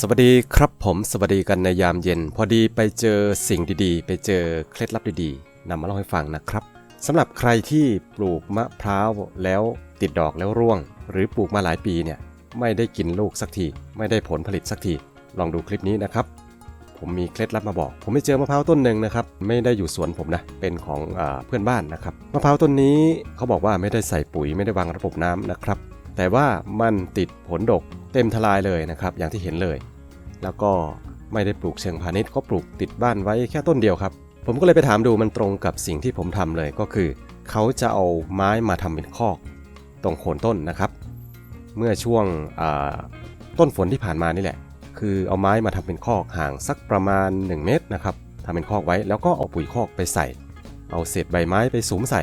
สวัสดีครับผมสวัสดีกันในยามเย็น พอดีไปเจอสิ่งดีๆ ไปเจอเคล็ดลับดีๆนำมาเล่าให้ฟังนะครับสำหรับใครที่ปลูกมะพร้าวแล้วติดดอกแล้วร่วง หรือปลูกมาหลายปีเนี่ยไม่ได้กินลูกสักที ไม่ได้ผลผลิตสักที ลองดูคลิปนี้นะครับ ผมมีเคล็ดลับมาบอก ผมไปเจอมะพร้าวต้นหนึ่งนะครับ ไม่ได้อยู่สวนผมนะ เป็นของอเพื่อนบ้านนะครับ มะพร้าวต้นนี้เขาบอกว่าไม่ได้ใส่ปุ๋ยไม่ได้วางระบบน้ำนะครับ แต่ว่ามันติดผลดกเต็มทลายเลยนะครับ อย่างที่เห็นเลย แล้วก็ไม่ได้ปลูกเชิงพาณิชย์ก็ปลูกติดบ้านไว้แค่ต้นเดียวครับ ผมก็เลยไปถามดูมันตรงกับสิ่งที่ผมทำเลยก็คือ เขาจะเอาไม้มาทำเป็นคอก ตรงโคนต้นนะครับ เมื่อช่วงต้นฝนที่ผ่านมานี่แหละ คือเอาไม้มาทำเป็นคอกห่างสักประมาณ 1 เมตรนะครับทำเป็นคอกไว้แล้วก็เอาปุ๋ยคอกไปใส่ เอาเศษใบไม้ไปสุมใส่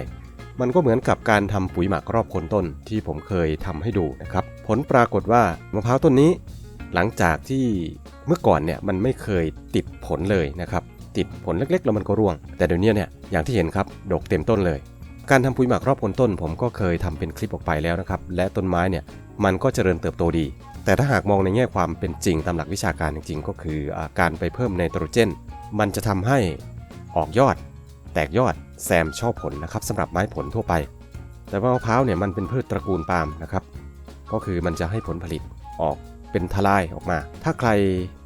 มันก็เหมือนกับการทำปุ๋ยหมักรอบโคนต้นที่ผมเคยทำให้ดูนะครับ ผลปรากฏว่ามะพร้าวต้นนี้ หลังจากที่เมื่อก่อนเนี่ยมันไม่เคยติดผลเลยนะครับติดผลเล็กๆ แล้วมันก็ร่วง แต่เดี๋ยวนี้เนี่ยอย่างที่เห็นครับดกเต็มต้นเลย การทำปุ๋ยหมักรอบโคนต้น ผมก็เคยทำเป็นคลิปออกไปแล้วนะครับและต้นไม้เนี่ยมันก็เจริญเติบโตดี แต่ถ้าหากมองในแง่ความเป็นจริงตามหลักวิชาการจริงๆ ก็คืออการไปเพิ่มไนโตรเจน มันจะทำให้ออกยอด แตกยอดแซมช่อผลนะครับสำหรับไม้ผลทั่วไป แต่ว่ามะพร้าวเนี่ยมันเป็นพืชตระกูลปาล์มนะครับก็คือมันจะให้ผลผลิตออกเป็นทลายออกมา ถ้าใคร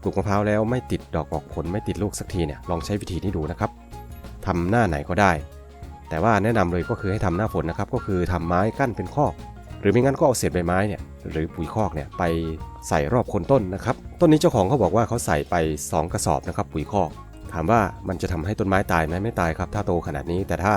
ปลูกมะพร้าวแล้วไม่ติดดอกออกผลไม่ติดลูกสักทีเนี่ยลองใช้วิธีนี้ดูนะครับทำหน้าไหนก็ได้ แต่ว่าแนะนำเลยก็คือให้ทำหน้าฝนนะครับก็คือทำไม้กั้นเป็นคอก หรือไม่งั้นก็เอาเศษใบไม้เนี่ยหรือปุ๋ยคอกเนี่ยไปใส่รอบโคนต้นนะครับ ต้นนี้เจ้าของเขาบอกว่าเขาใส่ไป 2 กระสอบนะครับปุ๋ยคอกามว่ามันจะทำให้ต้นไม้ตายไหมไม่ตายครับ ถ้าโตขนาดนี้แต่ถ้า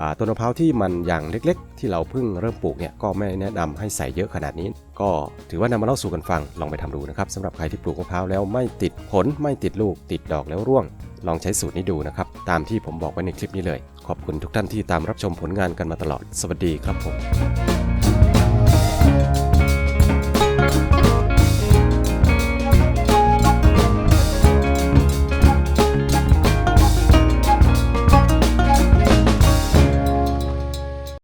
อ่าต้นมะพร้าวที่มันอย่างเล็กๆ ที่เราเพิ่งเริ่มปลูกเนี่ยก็ไม่แนะนำให้ใส่เยอะขนาดนี้ ก็ถือว่านำมาเล่าสู่กันฟังลองไปทำดูนะครับสำหรับใครที่ปลูกมะพร้าวแล้วไม่ติดผลไม่ติดลูกติดดอกแล้วร่วง ลองใช้สูตรนี้ดูนะครับ ตามที่ผมบอกไว้ในคลิปนี้เลย ขอบคุณทุกท่านที่ตามรับชมผลงานกันมาตลอด สวัสดีครับผม